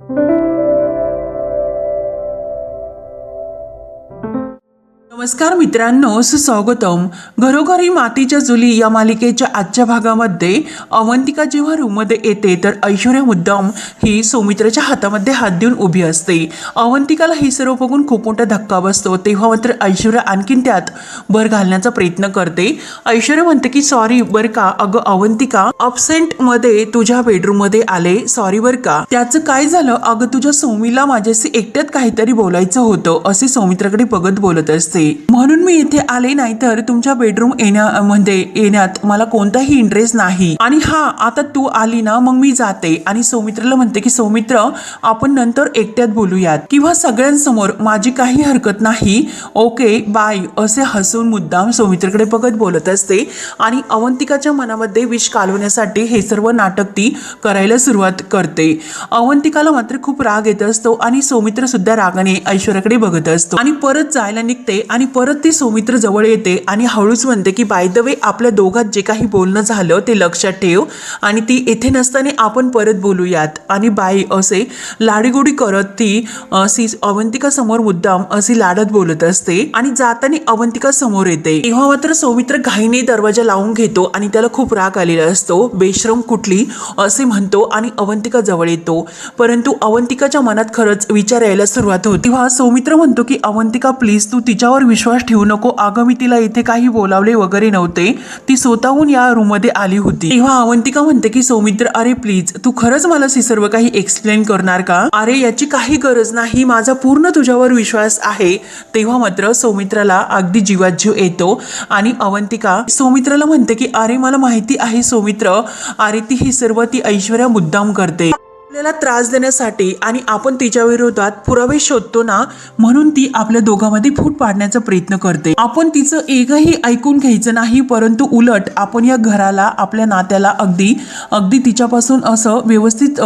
Thank you. नमस्कार मित्रांनो सुस्वागतम. घरोघरी मातीच्या जुली या मालिकेच्या आजच्या भागामध्ये अवंतिका जेव्हा रूममध्ये येते तर ऐश्वर्या मुद्दाम ही सौमित्राच्या हातामध्ये हात देऊन उभी असते. अवंतिकाला हे सर्व बघून खूप मोठा धक्का बसतो. तेव्हा मात्र ऐश्वर्या आणखीन त्यात भर घालण्याचा प्रयत्न करते. ऐश्वर्या म्हणते की सॉरी बर का. अगं अवंतिका अपसेंटमध्ये तुझ्या बेडरूममध्ये आले. सॉरी बर का. त्याचं काय झालं? अगं तुझ्या सौमीला माझ्याशी एकट्यात काहीतरी बोलायचं होतं असे सौमित्राकडे बघत बोलत असते. म्हणून मी इथे आले नाही तर तुमच्या बेडरूम येण्यामध्ये येण्यात मला कोणताही इंटरेस्ट नाही. आणि हा आता तू आली ना मग मी जाते. आणि सौमित्राला म्हणते की सौमित्र आपण नंतर एकट्यात बोलूयात. किंवा सगळ्यांसमोर माझी काही हरकत नाही. ओके बाय असे हसून मुद्दाम सौमित्रकडे बघत बोलत असते. आणि अवंतिकाच्या मनामध्ये विष कालवण्यासाठी हे सर्व नाटक ती करायला सुरुवात करते. अवंतिकाला मात्र खूप राग येत असतो आणि सौमित्र सुद्धा रागाने ऐश्वर्याकडे बघत असतो. आणि परत जायला निघते आणि परत ती सौमित्र जवळ येते आणि हळूच म्हणते की बाय द वे आपल्या दोघात जे काही बोलणं झालं ते लक्षात ठेव आणि ती येथे नसताना आपण परत बोलूयात. आणि बाई असे लाडीगोडी करत ती सी अवंतिका समोर मुद्दाम अशी लाडत बोलत असते आणि जाताना अवंतिका समोर येते. तेव्हा मात्र सौमित्र घाईने दरवाजा लावून घेतो आणि त्याला खूप राग आलेला असतो. बेश्रम कुठली? असे म्हणतो आणि अवंतिका जवळ येतो. परंतु अवंतिकाच्या मनात खरंच विचार यायला सुरुवात होती. तेव्हा सौमित्र म्हणतो की अवंतिका प्लीज तू तिच्यावर विश्वास ठेवू नको. अगं मी तिला इथे काही बोलावले वगैरे नव्हते. ती स्वतःहून या रूममध्ये आली होती. तेव्हा अवंतिका म्हणते की सौमित्र अरे प्लीज तू खरंच मला हे सर्व काही एक्सप्लेन करणार का? अरे याची काही गरज नाही. माझा पूर्ण तुझ्यावर विश्वास आहे. तेव्हा मात्र सौमित्राला अगदी जीवात जीव येतो आणि अवंतिका सौमित्राला म्हणते की अरे मला माहिती आहे सौमित्र. अरे ती ही सर्व ती ऐश्वर्या मुद्दाम करते. आपल्याला त्रास देण्यासाठी आणि आपण तिच्या विरोधात पुरावे शोधतो ना म्हणून ती आपल्या दोघांमध्ये फूट पाडण्याचा प्रयत्न करते. आपण तिचं एकही ऐकून घ्यायचं नाही परंतु उलट आपण या घराला आपल्या नात्याला अगदी अगदी तिच्यापासून असं व्यवस्थित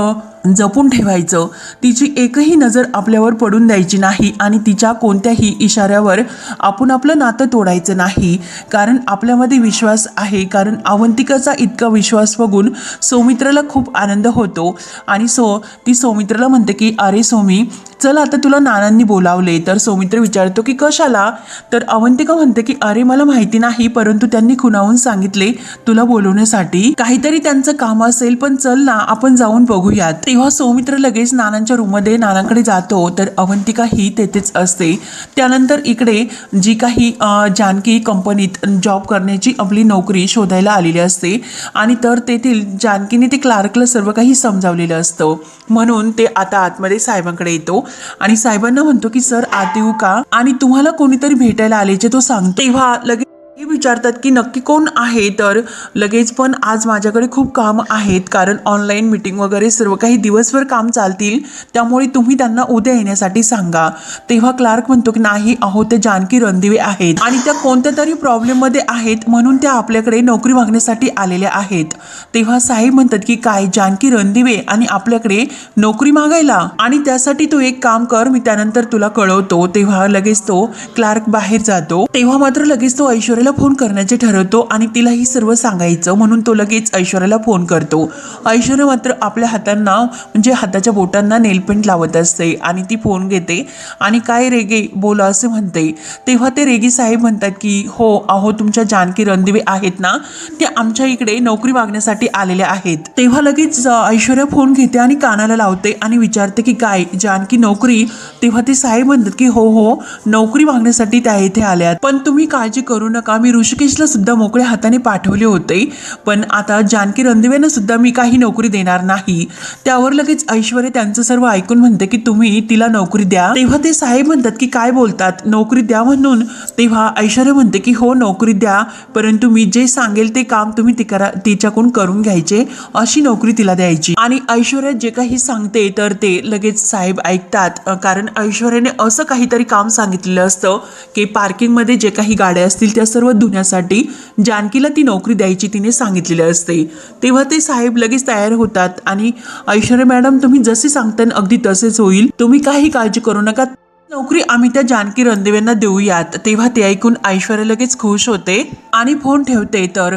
जपून ठेवायचं. तिची एकही नजर आपल्यावर पडून द्यायची नाही आणि तिच्या कोणत्याही इशाऱ्यावर आपण आपलं नातं तोडायचं नाही. कारण आपल्यामध्ये विश्वास आहे. कारण अवंतिकाचा इतका विश्वास बघून सौमित्राला खूप आनंद होतो. आणि सो ती सौमित्राला म्हणते की अरे सौमी चल आता तुला नानांनी बोलावले. तर सौमित्र विचारतो की कशाला? तर अवंतिका म्हणते की अरे मला माहिती नाही परंतु त्यांनी खुणावून सांगितले तुला बोलवण्यासाठी. काहीतरी त्यांचं काम असेल पण चल ना आपण जाऊन बघूयात. तेव्हा सौमित्र लगेच नानांच्या रूममध्ये नानांकडे जातो तर अवंतिका ही तेथेच असते. त्यानंतर इकडे जी काही जानकी कंपनीत जॉब करण्याची आपली नोकरी शोधायला आलेली असते. आणि तर तेथील जानकीने ते क्लार्कला सर्व काही समजावलेलं असतं. म्हणून ते आता आतमध्ये साहेबांकडे येतो. आणि साहेबांना म्हणतो की सर आत येऊ का आणि तुम्हाला कोणीतरी भेटायला आल्याचे तो सांगतो. तेव्हा लगेच विचारतात की नक्की कोण आहे? तर लगेच पण आज माझ्याकडे खूप काम आहेत कारण ऑनलाईन मीटिंग वगैरे सर्व काही दिवसभर काम चालतील. त्यामुळे तुम्ही त्यांना उद्या येण्यासाठी सांगा. तेव्हा क्लार्क म्हणतो की नाही अहो ते जानकी रणदिवे आहेत आणि त्या कोणत्या तरी प्रॉब्लेममध्ये आहेत म्हणून त्या आपल्याकडे नोकरी मागण्यासाठी आलेल्या आहेत. तेव्हा साहेब म्हणतात की काय जानकी रणदिवे आणि आपल्याकडे नोकरी मागायला? आणि त्यासाठी तू एक काम कर मी त्यानंतर तुला कळवतो. तेव्हा लगेच तो क्लार्क बाहेर जातो. तेव्हा मात्र लगेच तो ऐश्वर्याला फोन करण्याचे ठरवतो आणि तिला ही सर्व सांगायचं म्हणून तो लगेच ऐश्वर्याला फोन करतो. ऐश्वर्या मात्र आपल्या हातांना म्हणजे हाताच्या बोटांना नेलपेंट लावत असते आणि ती फोन घेते आणि काय रेगे बोला असे म्हणते. तेव्हा ते रेगी साहेब म्हणतात की हो अहो तुमच्या जानकी रणदिवे आहेत ना ते आमच्या इकडे नोकरी मागण्यासाठी आलेल्या आहेत. तेव्हा लगेच ऐश्वर्या फोन घेते आणि कानाला लावते आणि विचारते की काय जानकी नोकरी? तेव्हा ते साहेब म्हणतात की हो हो नोकरी मागण्यासाठी त्या इथे आल्यात पण तुम्ही काळजी करू नका मी ऋषिकेशला सुद्धा मोकळ्या हाताने पाठवले होते. पण आता जानकी रणदिवेनं सुद्धा मी काही नोकरी देणार नाही. त्यावर लगेच ऐश्वर्या त्यांचं सर्व ऐकून म्हणते की तुम्ही तिला नोकरी द्या. तेव्हा ते साहेब म्हणतात की काय बोलतात? नोकरी द्या म्हणून. तेव्हा ऐश्वर्या म्हणते की हो नोकरी द्या. परंतु मी जे सांगेल ते काम तुम्ही ती करा तिच्याकडून करून घ्यायचे. अशी नोकरी तिला द्यायची. आणि ऐश्वर्या जे काही सांगते तर ते लगेच साहेब ऐकतात. कारण ऐश्वर्याने असं काहीतरी काम सांगितलेलं असतं की पार्किंगमध्ये जे काही गाड्या असतील त्या सर्व धुण्यासाठी जानकीला ती नोकरी द्यायची तिने सांगितलेली असते. तेव्हा ते साहेब लगेच तयार होतात आणि ऐश्वर्या मॅडम तुम्ही जसे सांगता अगदी तसेच होईल. तुम्ही काही काळजी करू नका. नोकरी आम्ही त्या जानकी रणदेवेंना देऊयात. तेव्हा ते ऐकून ऐश्वर्या लगेच खुश होते आणि फोन ठेवते. तर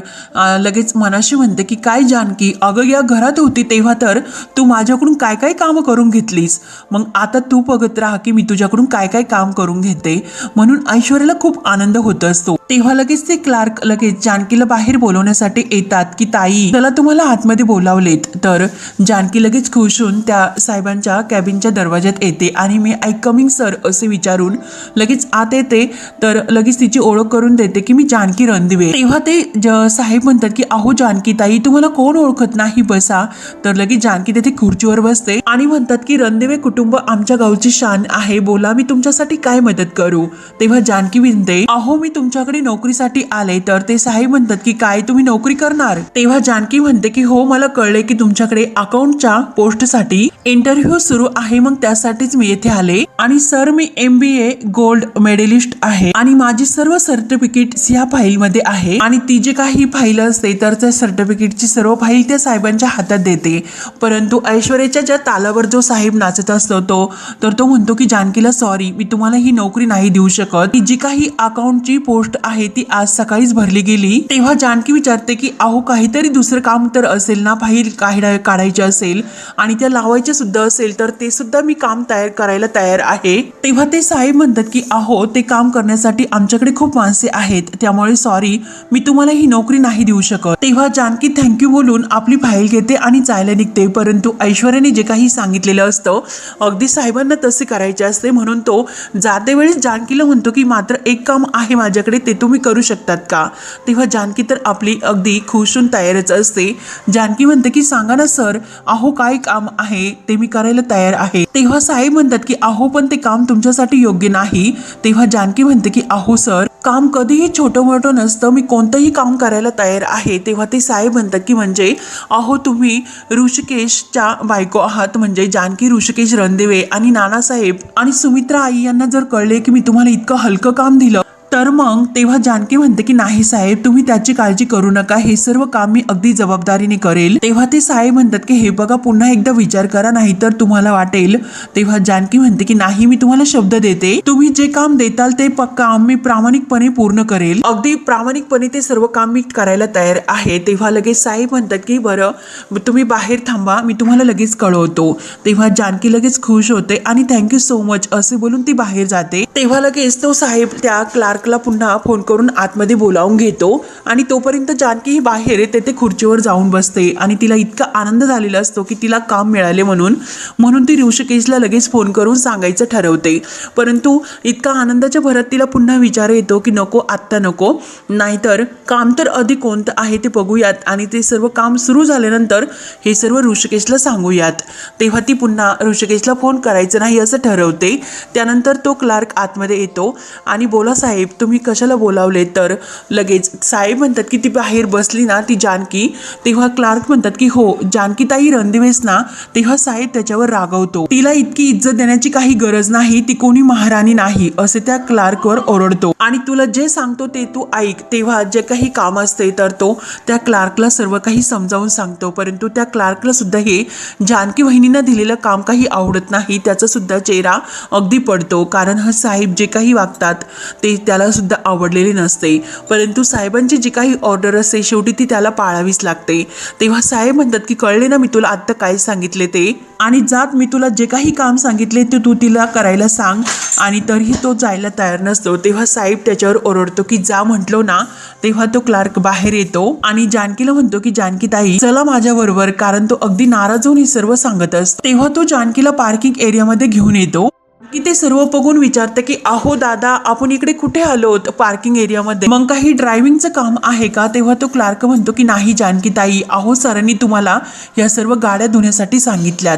लगेच मनाशी म्हणते की काय जानकी अगं या घरात होती तेव्हा तर तू माझ्याकडून काय काय कामं करून घेतलीस? मग आता तू बघत राहा की मी तुझ्याकडून काय काय काम करून घेते. म्हणून ऐश्वर्याला खूप आनंद होत असतो. तेव्हा लगेच ते क्लार्क लगेच जानकीला बाहेर बोलवण्यासाठी येतात की ताई त्याला तुम्हाला आतमध्ये बोलावलेत. तर जानकी लगेच खुश होऊन त्या साहेबांच्या कॅबिनच्या दरवाज्यात येते आणि मी आय कमिंग सर असे विचारून लगेच आत येते तर लगेच तिची ओळख करून देते की मी जानकी रणदिवे. तेव्हा ते साहेब म्हणतात की अहो जानकी ताई तुम्हाला कोण ओळखत नाही बसा. तर लगेच जानकी तेथे खुर्चीवर बसते आणि म्हणतात की रणदिवे कुटुंब आमच्या गावची शान आहे बोला मी तुमच्यासाठी काय मदत करू? तेव्हा जानकी विनते अहो मी तुमच्याकडे नोकरीसाठी आले तर ते साहेब म्हणतात की काय तुम्ही नोकरी करणार? तेव्हा जानकी म्हणते की हो मला कळले की तुमच्याकडे अकाउंटच्या पोस्टसाठी इंटरव्ह्यू सुरू आहे मग त्यासाठीच मी येथे आले आणि sir me M B A gold medallist आहे आणि माझी सर्व सर्टिफिकेट या फाईल मध्ये आहे. आणि ती जे काही फाईल असते तर त्या सर्टिफिकेटची सर्व फाईल त्या साहेबांच्या हातात देते. परंतु ऐश्वर्याच्या ज्या तालावर जो साहेब नाचत असतो तो तर तो म्हणतो की जानकीला सॉरी मी तुम्हाला ही नोकरी नाही देऊ शकत. ती जी काही अकाउंटची पोस्ट आहे ती आज सकाळीच भरली गेली. तेव्हा जानकी विचारते की अहो काहीतरी दुसरं काम तर असेल ना फाईल काढाय काढायची असेल आणि त्या लावायचे सुद्धा असेल तर ते सुद्धा मी काम तयार करायला तयार आहे. तेव्हा ते साहेब म्हणतात की अहो ते काम करण्यासाठी आमच्याकडे खूप माणसे आहेत. त्यामुळे सॉरी मी तुम्हाला ही नोकरी नाही देऊ शकत. तेव्हा जानकी थँक्यू बोलून आपली फाईल घेते आणि जायला निघते. परंतु ऐश्वर्याने जे काही सांगितलेलं असतं अगदी साहेबांना तसे करायचे असते. म्हणून तो जाते वेळेस जानकीला म्हणतो की मात्र एक काम आहे माझ्याकडे ते तुम्ही करू शकतात का? तेव्हा जानकी तर आपली अगदी खुश होऊन तयारच असते. जानकी म्हणते की सांगा ना सर अहो काय काम आहे? ते मी करायला तयार आहे. तेव्हा साहेब म्हणतात की अहो पण ते काम तुमच्यासाठी योग्य नाही. तेव्हा जानकी म्हणते की अहो सर काम कधीही छोटं मोठं नसतं. मी कोणतंही काम करायला तयार आहे. तेव्हा ते साहेब म्हणतात की म्हणजे अहो तुम्ही ऋषिकेशच्या बायको आहात. म्हणजे जानकी ऋषिकेश रणदेवे आणि नानासाहेब आणि सुमित्रा आई यांना जर कळले की मी तुम्हाला इतकं हलकं काम दिलं तर मग तेव्हा जानकी म्हणते की नाही साहेब तुम्ही त्याची काळजी करू नका. हे सर्व काम मी अगदी जबाबदारीने करेल. तेव्हा ते साहेब म्हणतात की हे बघा पुन्हा एकदा विचार करा नाही तर तुम्हाला वाटेल. तेव्हा जानकी म्हणते की नाही मी तुम्हाला शब्द देते. तुम्ही जे काम देताल ते काम मी प्रामाणिकपणे पूर्ण करेल. अगदी प्रामाणिकपणे ते सर्व काम मी करायला तयार आहे. तेव्हा लगेच साहेब म्हणतात की बरं तुम्ही बाहेर थांबा मी तुम्हाला लगेच कळवतो. तेव्हा जानकी लगेच खुश होते आणि थँक्यू सो मच. असे बोलून ती बाहेर जाते. तेव्हा लगेच तो साहेब त्या क्लार्क क्लार्कला पुन्हा फोन करून आतमध्ये बोलावून घेतो आणि तोपर्यंत जानकी ही बाहेर तेथे खुर्चीवर जाऊन बसते आणि तिला इतका आनंद झालेला असतो की तिला काम मिळाले म्हणून. म्हणून ती ऋषिकेशला लगेच फोन करून सांगायचं ठरवते. परंतु इतका आनंदाच्या भरात तिला पुन्हा विचार येतो की नको आत्ता नको. नाहीतर काम तर अधिक कोणतं आहे ते बघूयात आणि ते सर्व काम सुरू झाल्यानंतर हे सर्व ऋषिकेशला सांगूयात. तेव्हा ती पुन्हा ऋषिकेशला फोन करायचं नाही असं ठरवते. त्यानंतर तो क्लार्क आतमध्ये येतो आणि बोला साहेब तुम्ही कशाला बोलावले? तर लगेच साहेब म्हणतात की ती बाहेर बसली ना ती जानकी तेव्हा क्लार्क म्हणतात की हो जानकीताई रणदिवेस ना तेव्हा साहेब त्याच्यावर रागवतो. तिला इतकी इज्जत देण्याची काही गरज नाही ती कोणी महाराणी नाही असे त्या क्लार्कवर ओरडतो. आणि तुला जे सांगतो ते तू ऐक तेव्हा जे काही काम असते तर तो त्या क्लार्कला सर्व काही समजावून सांगतो. परंतु त्या क्लार्कला सुद्धा हे जानकी वहिनींना दिलेलं काम काही आवडत नाही त्याचा सुद्धा चेहरा अगदी पडतो. कारण हा साहेब जे काही वागतात ते त्याला सुद्धा आवडलेली नसते. परंतु साहेबांची जी काही ऑर्डर असते शेवटी ती त्याला पाळावीच लागते. तेव्हा साहेब म्हणतात की कळले ना मी तुला आत्ता काय सांगितले ते? आणि जात मी तुला जे काही काम सांगितले ते तू तिला करायला सांग. आणि तरीही तो जायला तयार नसतो. तेव्हा साहेब त्याच्यावर ओरडतो की जा म्हटलो ना तेव्हा तो क्लार्क बाहेर येतो आणि जानकीला म्हणतो की जानकी ताई चला माझ्या बरोबर कारण तो अगदी नाराज होऊन हे सर्व सांगत असतो. तेव्हा तो जानकीला पार्किंग एरियामध्ये घेऊन येतो. की ते सर्व बघून विचारते की आहो दादा आपण इकडे कुठे आलोत पार्किंग एरियामध्ये मग काही ड्रायव्हिंगचं काम आहे का? तेव्हा तो क्लार्क म्हणतो की नाही जानकी ताई आहो सरांनी तुम्हाला या सर्व गाड्या धुण्यासाठी सांगितल्यात.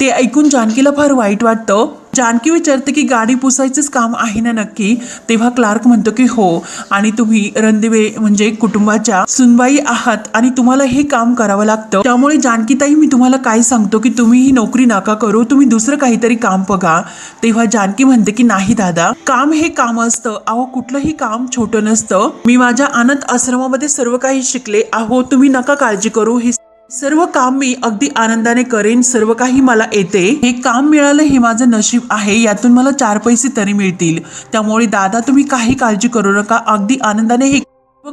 ते ऐकून जानकीला फार वाईट वाटतं. जानकी विचारते की गाडी पुसायचंच काम आहे ना नक्की? तेव्हा क्लार्क म्हणतो की हो. आणि तुम्ही रणदिवे म्हणजे कुटुंबाच्या सुनबाई आहात आणि तुम्हाला हे काम करावं लागतं. त्यामुळे जानकीताई मी तुम्हाला काय सांगतो की तुम्ही ही नोकरी नका करू तुम्ही दुसरं काहीतरी काम बघा. तेव्हा जानकी म्हणते की नाही दादा काम हे काम असतं. अहो कुठलंही काम छोटं नसतं. मी माझ्या अनाथ आश्रमामध्ये सर्व काही शिकले. अहो तुम्ही नका काळजी करू. हे सर्व काम मी अगदी आनंदाने करेन सर्व काही मला येते. हे काम मिळालं हे माझं नशीब आहे यातून मला चार पैसे तरी मिळतील. त्यामुळे दादा तुम्ही काही काळजी करू नका. अगदी आनंदाने हे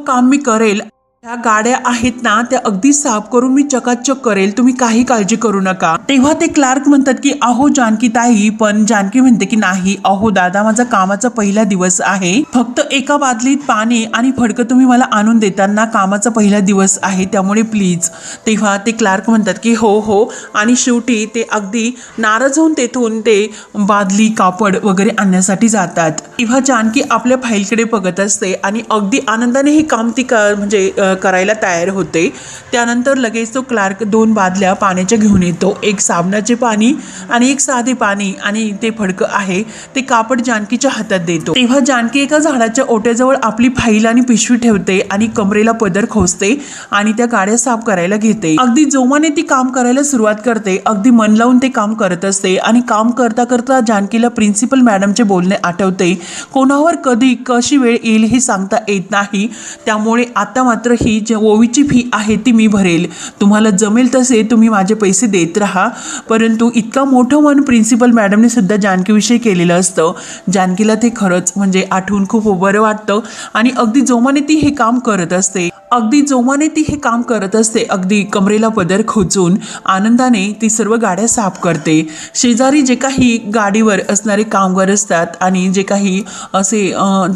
काम मी करेल. ह्या गाड्या आहेत ना त्या अगदी साफ करून मी चकाचक करेल. तुम्ही काही काळजी करू नका. तेव्हा ते क्लार्क म्हणतात की अहो जानकी ताई. पण जानकी म्हणते की नाही. अहो दादा माझा कामाचा पहिला दिवस आहे. फक्त एका बादलीत पाणी आणि फडकं तुम्ही मला आणून देताना कामाचा पहिला दिवस आहे. त्यामुळे प्लीज तेव्हा ते क्लार्क म्हणतात की हो हो. आणि शेवटी ते अगदी नाराज होऊन तेथून ते बादली कापड वगैरे आणण्यासाठी जातात. तेव्हा जानकी आपल्या फाईलकडे बघत असते आणि अगदी आनंदाने हे काम ती क- म्हणजे करायला तयार होते. त्यानंतर लगेच तो क्लार्क दोन बादल्या पाण्याच्या घेऊन येतो. एक साबणाचे पाणी आणि एक साधे पाणी आणि ते फडकं आहे. ते कापड जानकीच्या हातात देतो. तेव्हा जानकी एका झाडाच्या ओट्याजवळ आपली फाईल आणि पिशवी ठेवते आणि कमरेला पदर खोसते आणि त्या गाड्या साफ करायला घेते. अगदी जोमाने ती काम करायला सुरुवात करते. अगदी मन लावून ते काम करत असते आणि काम करता करता जानकीला प्रिन्सिपल मॅडमचे बोलणे आठवते. कोणावर कधी कशी वेळ येईल हे सांगता येत नाही. त्यामुळे आता मात्र ही जे ओवीची फी आहे ती मी भरेल. तुम्हाला जमेल तसे तुम्ही माझे पैसे देत राहा. परंतु इतका मोठं मन प्रिन्सिपल मॅडमने सुद्धा जानकीविषयी केलेलं असतं. जानकीला ते खरंच म्हणजे आठवून खूप बरं वाटतं. आणि अगदी जोमाने ती हे काम करत असते. अगदी जोमाने ती हे काम करत असते. अगदी कमरेला पदर खोचून आनंदाने ती सर्व गाड्या साफ करते. शेजारी जे काही गाडीवर असणारे कामगार असतात आणि जे काही असे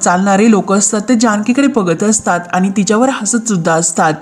चालणारे लोक असतात ते जानकीकडे बघत असतात आणि तिच्यावर हसतसुद्धा असतात.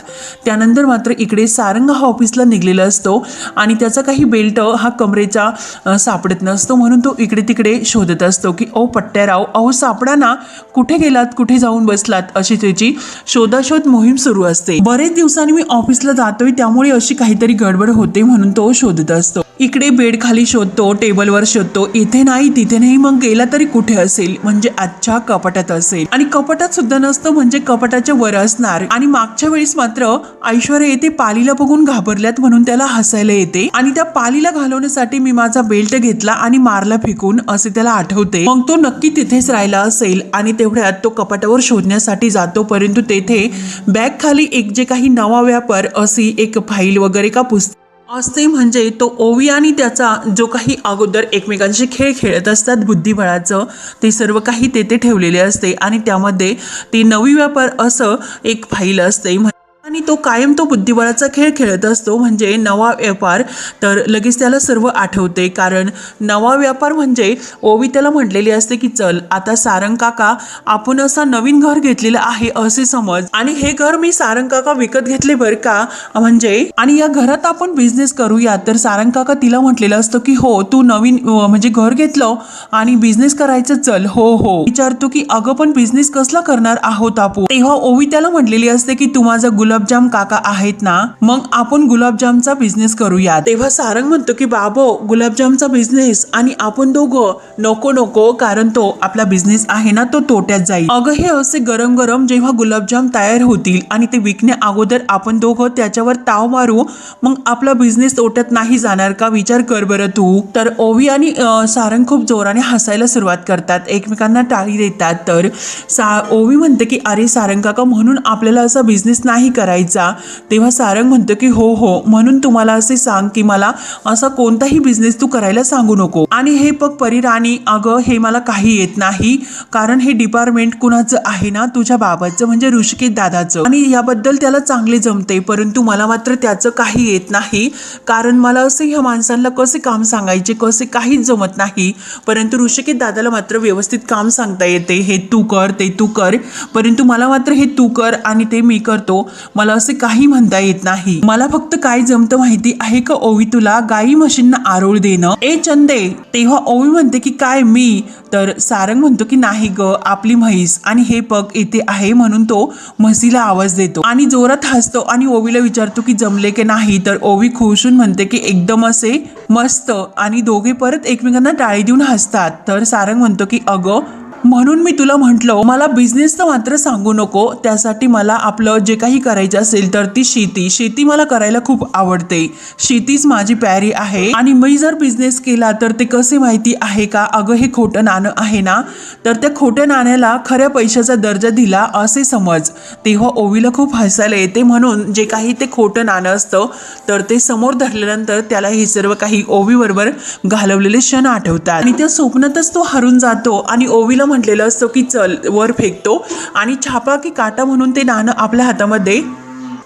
त्यानंतर मात्र इकडे सारंग हा ऑफिसला निघलेला असतो आणि त्याचा काही बेल्ट हा कमरेचा सापडत नसतो म्हणून तो इकडे तिकडे शोधत असतो की ओ पट्ट्याराव अहो सापडा ना. कुठे गेलात? कुठे जाऊन बसलात? अशी त्याची शोधाशोध मोहीम सुरू असते. बरेच दिवसांनी मी ऑफिसला जातोय त्यामुळे अशी काहीतरी गडबड होते म्हणून तो शोधत असतो. इकडे बेड खाली शोधतो टेबलवर शोधतो. इथे नाही तिथे नाही मग गेला तरी कुठे असेल? म्हणजे आजच्या कपाटात असेल. आणि कपाटात सुद्धा नसतं म्हणजे कपाटाच्या वर असणार. आणि मागच्या वेळेस मात्र ऐश्वर्या येते पालीला बघून घाबरल्यात म्हणून त्याला हसायला येते. आणि त्या पालीला घालवण्यासाठी मी माझा बेल्ट घेतला आणि मारला फेकून असे त्याला आठवते. मग तो नक्की तिथेच राहिला असेल आणि तेवढ्यात तो कपाटावर शोधण्यासाठी जातो. परंतु तेथे बॅग खाली एक जे काही नवा व्यापार अशी एक फाईल वगैरे का पुस्तक असते म्हणजे तो ओवी आणि त्याचा जो काही अगोदर एकमेकांशी खेळ खेळत असतात बुद्धिबळाचं ते सर्व काही तेथे ठेवलेले असते आणि त्यामध्ये ती नवी व्यापार असं एक फाईल असते. आणि तो कायम तो बुद्धिबळाचा खेळ खेळत असतो म्हणजे नवा व्यापार. तर लगेच त्याला सर्व आठवते कारण नवा व्यापार म्हणजे ओवी त्याला म्हटलेली असते की चल आता सारंग काका आपण असा नवीन घर घेतलेलं आहे असे समज. आणि हे घर मी सारंग काका विकत घेतले बरं का? म्हणजे आणि या घरात आपण बिझनेस करूया. तर सारंग काका तिला म्हटलेलं असतं की हो तू नवीन म्हणजे घर घेतलं आणि बिझनेस करायचं चल हो हो. विचारतो की अगं पण बिझनेस कसला करणार आहोत आपण? तेव्हा ओवी त्याला म्हटलेली असते की तू माझा गुलाब गुलाबजाम काका आहेत ना मग आपण गुलाबजामचा बिझनेस करूया तेव्हा सारंग म्हणतो की बाबो गुलाबजामचा बिझनेस आणि आपण दोघं नको नको कारण तो आपला बिझनेस आहे ना तो तोट्यात जाईल. अगं हे असे गरम गरम जेव्हा गुलाबजाम तयार होतील आणि ते विकण्या अगोदर आपण दोघं त्याच्यावर ताव मारू मग आपला बिझनेस तोट्यात नाही जाणार का? विचार कर बरं तू. तर ओवी आणि सारंग खूप जोराने हसायला सुरुवात करतात. एकमेकांना टाळी देतात. तर सा ओवी म्हणते की अरे सारंग काका म्हणून आपल्याला असा बिझनेस नाही करायचा. तेव्हा सारंग म्हणतो की हो हो म्हणून तुम्हाला असे सांग की मला असा कोणताही बिझनेस तू करायला सांगू नको. आणि हे बघ परिराणी अगं हे मला काही येत नाही. कारण हे डिपार्टमेंट कुणाचं आहे ना तुझ्या बाबाचं म्हणजे ऋषिकेत दादाचं. आणि याबद्दल त्याला चांगले जमते परंतु मला मात्र त्याचं काही येत नाही. कारण मला असे ह्या माणसांना कसे काम सांगायचे कसे काहीच जमत नाही. परंतु ऋषिकेत दादाला मात्र व्यवस्थित काम सांगता येते. हे तू कर ते तू कर. परंतु मला मात्र हे तू कर आणि ते मी करतो. मला असे काही म्हणता येत नाही. मला फक्त काय जमतं माहिती आहे का ओवी तुला गाई म्हशींना आरोळ देणं? ए चंदे तेव्हा ओवी म्हणते की काय मी? तर सारंग म्हणतो की नाही ग आपली म्हैस. आणि हे पग येथे आहे म्हणून तो म्हशीला आवाज देतो. आणि जोरात हसतो आणि ओवीला विचारतो की जमले की नाही? तर ओवी खुशून म्हणते की एकदम असे मस्त. आणि दोघे परत एकमेकांना टाळी देऊन हसतात. तर सारंग म्हणतो की अगं म्हणून मी तुला म्हटलं मला बिझनेस तर मात्र सांगू नको त्यासाठी मला आपलं जे काही करायचं असेल तर ती शेती. शेती मला करायला खूप आवडते. शेतीच माझी प्यारी आहे. आणि मी जर बिझनेस केला तर ते कसे माहिती आहे का? अगं हे खोटं नाणं आहे ना? तर त्या खोट्या नाण्याला खऱ्या पैशाचा दर्जा दिला असे समज. तेव्हा ओवीला खूप हसायला येते म्हणून जे काही ते खोटं नाणं असतं तर ते समोर धरल्यानंतर त्याला हे सर्व काही ओवीबरोबर घालवलेले क्षण आठवतात. आणि त्या स्वप्नातच तो हरून जातो आणि ओवीला म्हटलेलं असतं की चल वर फेकतो. आणि छापा की काटा म्हणून ते नाणं आपल्या हातामध्ये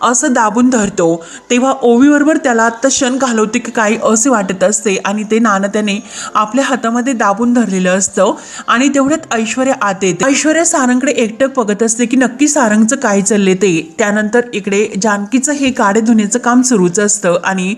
असं दाबून धरतो तेव्हा ओवीबरोबर त्याला आत्ता क्षण घालवते की काही असे वाटत असते आणि ते नाणं त्याने आपल्या हातामध्ये दाबून धरलेलं असतं आणि तेवढ्यात ऐश्वर्या आत येते. ऐश्वर्या सारंगकडे एकटक बघत असते की नक्की सारंगचं काय चालले ते. त्यानंतर इकडे जानकीचं हे काडे धुण्याचं काम सुरूच असतं आणि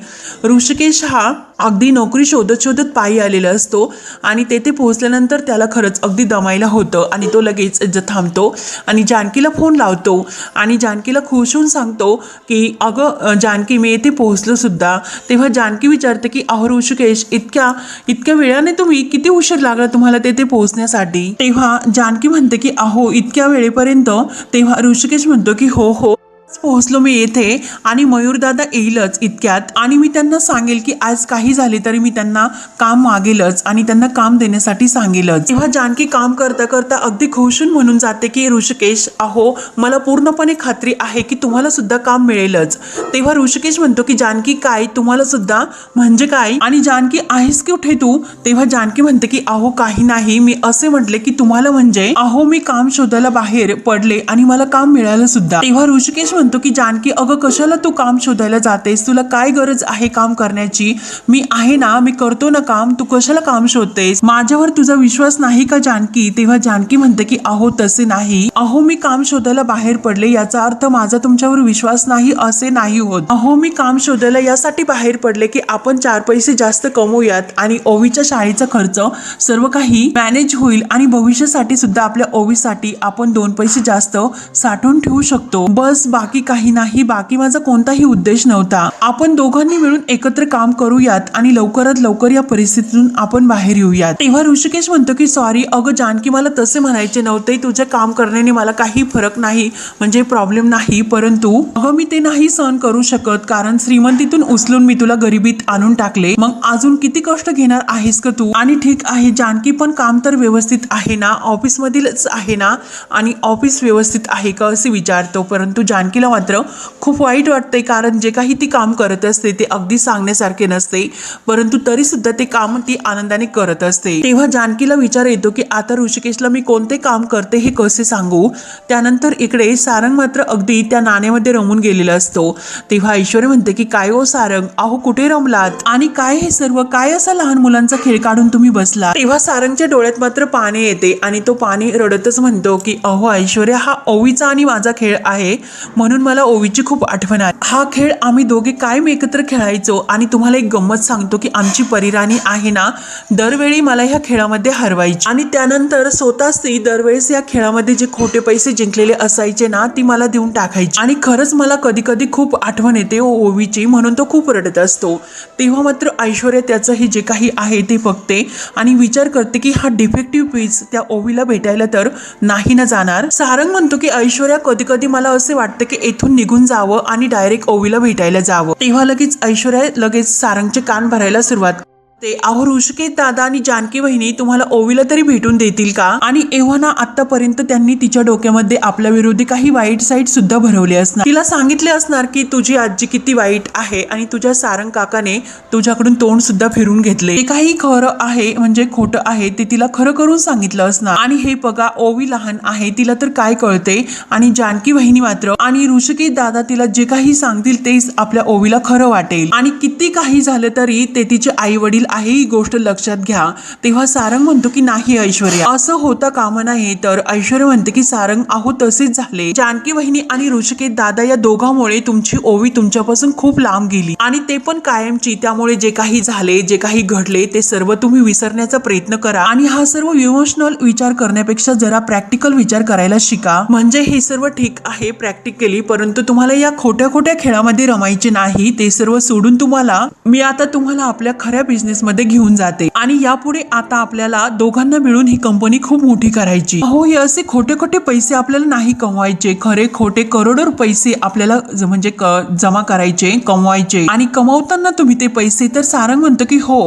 ऋषिकेश हा अगदी नोकरी शोधत शोधत पायी आलेला असतो आणि तेथे पोहोचल्यानंतर त्याला खरंच अगदी दमायला होतं आणि तो लगेच थांबतो आणि जानकीला फोन लावतो आणि जानकीला खुश होऊन सांगतो की अगं जानकी मी येथे पोहोचलो सुद्धा तेव्हा जानकी विचारते की अहो ऋषिकेश इतक्या इतक्या वेळाने तुम्ही किती उशीर लागला तुम्हाला तेथे पोहोचण्यासाठी? तेव्हा जानकी म्हणते की अहो इतक्या वेळेपर्यंत तेव्हा ऋषिकेश म्हणतो की हो हो. पोहोचलो मी येथे आणि मयूरदादा येईलच इतक्यात. आणि मी त्यांना सांगेल की आज काही झाले तरी मी त्यांना काम मागेलच आणि त्यांना काम देण्यासाठी सांगेलच. तेव्हा जानकी काम करता करता अगदी खुशून म्हणून जाते की ऋषिकेश अहो मला पूर्णपणे खात्री आहे की तुम्हाला सुद्धा काम मिळेलच. तेव्हा ऋषिकेश म्हणतो की जानकी काय? तुम्हाला सुद्धा? म्हणजे काय? आणि जानकी आहेस की कुठे तू? तेव्हा जानकी म्हणते की अहो काही नाही. मी असे म्हटले की तुम्हाला म्हणजे अहो मी काम शोधायला बाहेर पडले आणि मला काम मिळालं सुद्धा. तेव्हा ऋषिकेश म्हणतो की जानकी अगं कशाला तू काम शोधायला जातेस? तुला काय गरज आहे काम करण्याची? मी आहे ना मी करतो ना काम. तू कशाला काम शोधतेस? माझ्यावर तुझा विश्वास नाही का जानकी? तेव्हा जानकी म्हणते की अहो तसे नाही. अहो मी काम शोधायला बाहेर पडले. याचा अर्थ माझा तुमच्यावर विश्वास नाही असे नाही होत. अहो मी काम शोधायला यासाठी बाहेर पडले की आपण चार पैसे जास्त कमवूयात आणि ओवीच्या शाळेचा खर्च सर्व काही मॅनेज होईल आणि भविष्यासाठी सुद्धा आपल्या ओवीसाठी आपण दोन पैसे जास्त साठवून ठेवू शकतो. बस बाकी काही नाही बाकी माझा कोणताही उद्देश नव्हता. आपण दोघांनी मिळून एकत्र काम करूयात आणि लवकरात लवकर या परिस्थितीतून आपण बाहेर येऊयात. तेव्हा ऋषिकेश म्हणतो की सॉरी अगं जानकी मला तसे म्हणायचे नव्हते. तुझे काम करण्याने मला काही फरक नाही म्हणजे प्रॉब्लेम नाही. परंतु अगं मी ते नाही सहन करू शकत कारण श्रीमंतीतून उचलून मी तुला गरिबीत आणून टाकले. मग अजून किती कष्ट घेणार आहेस का तू? आणि ठीक आहे जानकी पण काम तर व्यवस्थित आहे ना? ऑफिस मधीलच आहे ना? आणि ऑफिस व्यवस्थित आहे का? असे विचारतो. परंतु जानकी जानकीला मात्र खूप वाईट वाटते कारण जे काही ती काम करत असते ते अगदी सांगण्यासारखे नसते परंतु तरी सुद्धा ते काम ती आनंदाने करत असते. तेव्हा जानकीला विचार येतो की आता ऋषिकेशला मी कोणते काम करते हे कसे सांगू? त्यानंतर इकडे सारंग मात्र अगदी त्या नाण्यामध्ये रमून गेलेला असतो. तेव्हा ऐश्वर्य म्हणते की काय हो सारंग? अहो कुठे रमलात? आणि काय हे सर्व? काय असा लहान मुलांचा खेळ काढून तुम्ही बसला तेव्हा सारंगच्या डोळ्यात मात्र पाणी येते आणि तो पाणी रडतच म्हणतो की अहो ऐश्वर्या हा ओवीचा आणि माझा खेळ आहे. म्हणून म्हणून मला ओवीची खूप आठवण आहे हा खेळ आम्ही दोघे कायम एकत्र खेळायचो आणि तुम्हाला एक गंमत सांगतो की आमची परिराणी आहे ना दरवेळी मला ह्या खेळामध्ये हरवायची. आणि त्यानंतर स्वतःच ती दरवेळेस या खेळामध्ये जे खोटे पैसे जिंकलेले असायचे ना ती मला देऊन टाकायची. आणि खरंच मला कधी कधी खूप आठवण येते ओ ओवीची म्हणून तो खूप रडत असतो. तेव्हा मात्र ऐश्वर्या त्याचं हे जे काही आहे ते बघते आणि विचार करते की हा डिफेक्टिव्ह पीस त्या ओवीला भेटायला तर नाही ना जाणार. सारंग म्हणतो की ऐश्वर्या कधी कधी मला असे वाटतं की येथून निघून जावं आणि डायरेक्ट ओवीला भेटायला जावं. तेव्हा लगेच ऐश्वर्या लगेच सारंगचे कान भरायला सुरुवात ते अहो ऋषिकेत दादा आणि जानकी वहिनी तुम्हाला ओवीला तरी भेटून देतील का? आणि एव्हा आतापर्यंत त्यांनी तिच्या डोक्यामध्ये आपल्या विरोधी काही वाईट साईट सुद्धा भरवले असणार. तिला सांगितले असणार की तुझी आजी किती वाईट आहे आणि तुझ्या सारंग काकाने तुझ्याकडून तोंड सुद्धा फिरून घेतले. ते काही खरं आहे म्हणजे खोटं आहे ते तिला खरं करून सांगितलं असणार. आणि हे बघा ओवी लहान आहे तिला तर काय कळते? आणि जानकी वहिनी मात्र आणि ऋषिकेत दादा तिला जे काही सांगतील तेच आपल्या ओवीला खरं वाटेल. आणि किती काही झालं तरी ते तिचे आई वडील आहे ही गोष्ट लक्षात घ्या. तेव्हा सारंग म्हणतो की नाही ऐश्वर्या असं होता कामा नाही तर ऐश्वर्या म्हणते की सारंग आहो तसेच झाले. जानकी वहिनी आणि ऋषिकेत दादा या दोघांमुळे तुमची ओवी तुमच्यापासून खूप लांब गेली. आणि ते पण कायमची. त्यामुळे जे काही झाले जे काही घडले ते सर्व तुम्ही विसरण्याचा प्रयत्न करा. आणि हा सर्व इमोशनल विचार करण्यापेक्षा जरा प्रॅक्टिकल विचार करायला शिका. म्हणजे हे सर्व ठीक आहे प्रॅक्टिकली परंतु तुम्हाला या खोट्या खोट्या खेळामध्ये रमायचे नाही. ते सर्व सोडून तुम्हाला मी आता तुम्हाला आपल्या खऱ्या बिझनेस मध्ये घेऊन जाते. आणि यापुढे आता आपल्याला दोघांना मिळून ही कंपनी खूप मोठी करायची. हो हे असे खोटे खोटे पैसे आपल्याला नाही कमवायचे. खरे खोटे करोडो पैसे आपल्याला म्हणजे जमा करायचे कमवायचे. आणि कमवताना तुम्ही ते पैसे तर सारंग म्हणतो की हो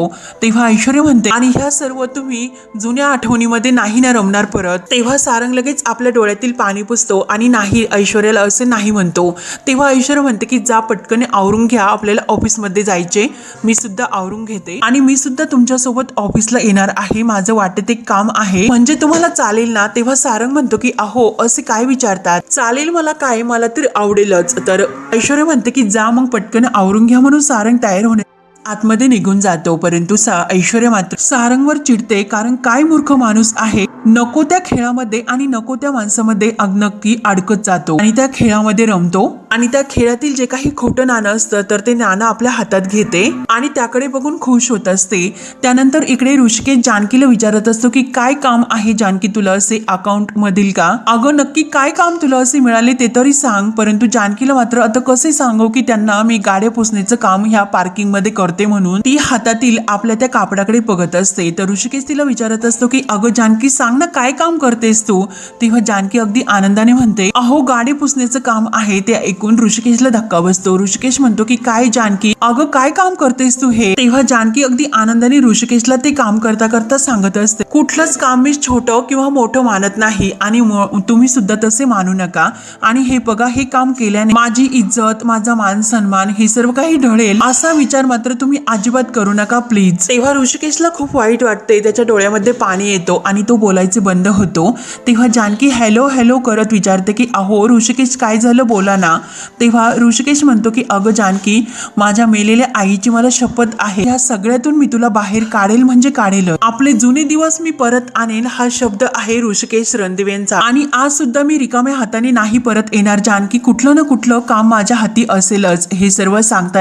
तेव्हा ऐश्वर्या म्हणते. आणि ह्या सर्व तुम्ही जुन्या आठवणीमध्ये नाही ना रमणार परत. तेव्हा सारंग लगेच आपल्या डोळ्यातील पाणी पुसतो आणि नाही ऐश्वर्याला असे नाही म्हणतो. तेव्हा ऐश्वर्य म्हणते की जा पटकन आवरून घ्या आपल्याला ऑफिसमध्ये जायचे मी सुद्धा आवरून घेते. आणि आणि मी सुद्धा तुमच्यासोबत ऑफिसला येणार आहे. माझं वाटत एक काम आहे. म्हणजे तुम्हाला चालेल ना? तेव्हा सारंग म्हणतो की अहो असे काय विचारतात? चालेल मला काय? मला तर आवडेलच. तर ऐश्वर्या म्हणते की जा मग पटकन आवरून घ्या म्हणून सारंग तयार होणे आतमध्ये निघून जातो. परंतु सा ऐश्वर्या मात्र सारंगवर चिडते. कारण काय मूर्ख माणूस आहे? नको त्या खेळामध्ये आणि नको त्या माणसामध्ये अग- नक्की अडकत जातो. आणि त्या खेळामध्ये रमतो. आणि त्या खेळातील जे काही खोटं नाणं असतं तर ते नाणं आपल्या हातात घेते आणि त्याकडे बघून खुश होत असते. त्यानंतर इकडे ऋषिकेश जानकीला विचारत असतो की काय काम आहे जानकी तुला असे अकाउंट मधील का? अगं नक्की काय काम तुला असे मिळाले ते तरी सांग परंतु जानकीला मात्र आता कसे सांगू की त्यांना मी गाड्या पुसण्याचं काम ह्या पार्किंगमध्ये करते म्हणून ती हातातील आपल्या त्या कापडाकडे बघत असते. तर ऋषिकेश तिला विचारत असतो की अगं जानकी सांग ना काय काम करतेस तू? तेव्हा जानकी अगदी आनंदाने म्हणते अहो गाडी पुसण्याचं काम आहे ते ऐकून ऋषिकेशला धक्का बसतो. ऋषिकेश म्हणतो की काय जानकी अगं काय काम करतेस तू हे? तेव्हा जानकी अगदी आनंदाने ऋषिकेशला ते काम करता करता सांगत असते. कुठलंच काम मी छोटं किंवा मोठं मानत नाही आणि तुम्ही सुद्धा तसे मानू नका. आणि हे बघा हे काम केल्याने माझी इज्जत माझा मान सन्मान हे सर्व काही ढळेल. असा विचार मात्र तुम्ही अजिबात करू नका प्लीज. तेव्हा ऋषिकेशला खूप वाईट वाटते त्याच्या डोळ्यामध्ये पाणी येतो आणि तो बोलायचे बंद होतो. तेव्हा जानकी हॅलो हॅलो करत विचारते की अहो ऋषिकेश काय झालं? बोला ना. तेव्हा ऋषिकेश म्हणतो की अगं जानकी माझ्या मेलेल्या आईची मला शपथ आहे. या सगळ्यातून मी तुला बाहेर काढेल म्हणजे काढेल आपले जुने दिवस मी परत आणेन हा शब्द आहे ऋषिकेश रणदिवेंचा. आणि आज सुद्धा मी रिकाम्या हाताने नाही परत येणार जानकी. कुठलं ना कुठलं काम माझ्या हाती असेलच हे सर्व सांगताना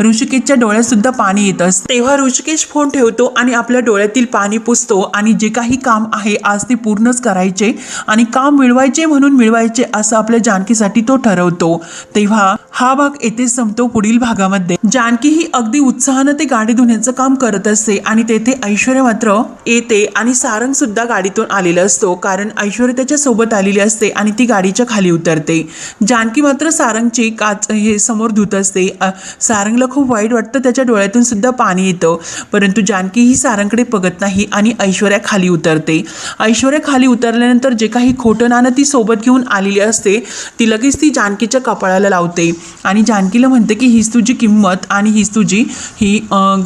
ऋषिकेशच्या डोळ्यात सुद्धा पाणी येत असते. तेव्हा ऋषिकेश फोन ठेवतो आणि आपल्या डोळ्यातील पाणी पुसतो आणि जे काही काम आहे आज ते पूर्णच करायचे आणि काम मिळवायचे म्हणून मिळवायचे असं आपल्या जानकीसाठी तो ठरवतो. तेव्हा हा भाग येथे संपतो पुढील भागामध्ये. जानकी ही अगदी उत्साहानं ते गाडी धुण्याचं काम करत असते आणि तेथे ऐश्वर्या मात्र येते आणि सारंग सुद्धा गाडीतून आलेला असतो कारण ऐश्वर्या त्याच्या सोबत आलेली असते आणि ती गाडीच्या खाली उतरते. जानकी मात्र सारंगची काच हे समोर धुत असते. सारंगला खूप वाईट वाटतं त्याच्या डोळ्यातून सुद्धा पाणी येतं. परंतु जानकी ही सारंगकडे बघत नाही आणि ऐश्वर्या खाली उतरते. ऐश्वर्या खाली उतरल्यानंतर जे काही खोटं नाणं ती सोबत घेऊन आलेली असते ती लगेच ती जानकीच्या कपाळाला लावते. आणि जानकीला म्हणते की हीच तुझी किंमत आणि हीच तुझी ही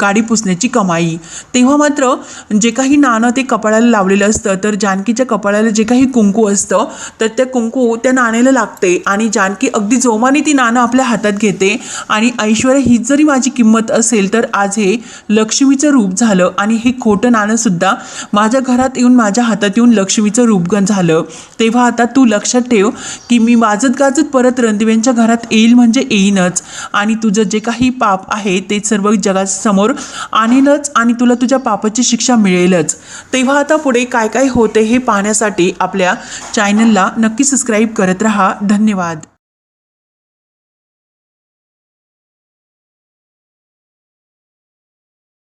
गाडी पुसण्याची कमाई. तेव्हा मात्र जे काही नाणं ते कपाळाला लावलेलं असतं तर जानकीच्या कपाळाला जे काही कुंकू असतं तर त्या कुंकू त्या नाण्याला लागते आणि जानकी अगदी जोमाने ती नाणं आपल्या हातात घेते आणि ऐश्वर्या हीच जरी माझी किंमत असेल तर आज हे लक्ष्मीचं रूप झालं आणि हे खोटं नाणंसुद्धा माझ्या घरात येऊन माझ्या हातात येऊन लक्ष्मीचं रूपगण झालं. तेव्हा आता तू लक्षात ठेव की मी वाजत गाजत परत रणदिव्यांच्या घरात येईल म्हणजे म्हणजे येईनच. आणि तुझं जे काही पाप आहे ते सर्व जगासमोर आणेलच आणि तुला तुझ्या पापाची शिक्षा मिळेलच. तेव्हा आता पुढे काय काय होते हे पाहण्यासाठी आपल्या चॅनलला नक्की सबस्क्राईब करत राहा. धन्यवाद.